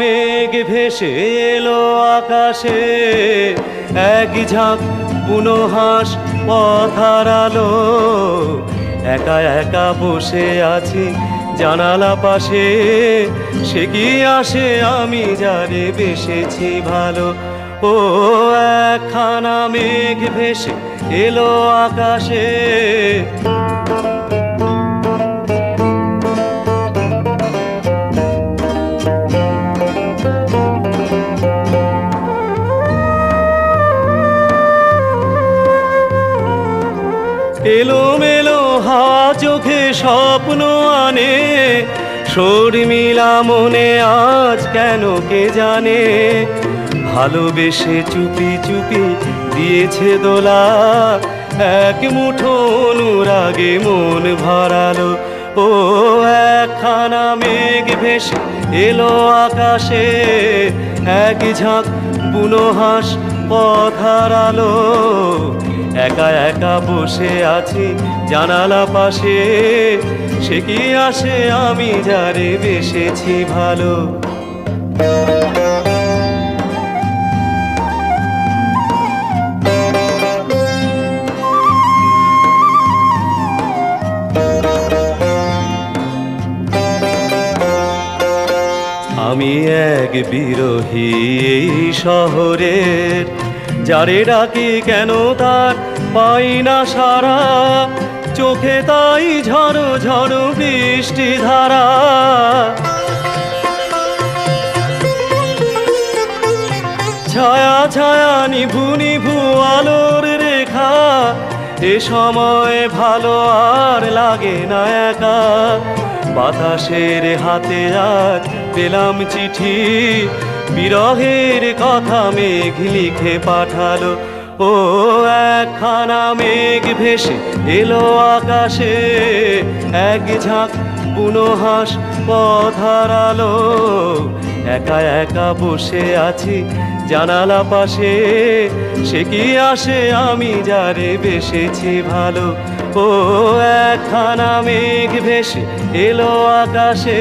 মেঘ ভেসে এলো আকাশে। এক ঝাঁক বুনো হাঁস পথার আলো একা একা বসে আছি জানালা পাশে। সে কি আসে আমি যারে বেসেছি ভালো। ও, একখানা মেঘ ভেসে এলো আকাশে। এলোমেলো হাওয়া চোখে স্বপ্ন আনে। শর্মিলা মনে আজ কেন কে জানে? ভালোবেসে চুপি চুপি দিয়েছে দোলা। এক মুঠো অনুরাগে মন ভরালো। ও একখানা মেঘ ভেসে এলো আকাশে। এক ঝাঁক বুনো হাঁস পথার আলো একা একা বসে আছি জানালা পাশে। সে কি আসে? আমি যারে বেসেছি ভালো। আমি এক বিরোহী এই শহরের যারে ডাকি কেন তার পাই না সারা? চোখে তাই ঝড় ঝড় বৃষ্টি ধারা। ছায়া ছায়া নিভু নিভু আলোর রেখা, এ সময় ভালো আর লাগে না একা। বাতাসের হাতে আজ পেলাম চিঠি বিরহের কথা মেঘ লিখে পাঠালো। ও একখানা মেঘ ভেসে এলো আকাশে, এক ঝাঁক বুনো হাঁস আলো একা একা বসে আছি জানালা পাশে, সে কি আসে আমি যারে বেসেছি ভালো। ও একখানা মেঘ ভেসে এলো আকাশে।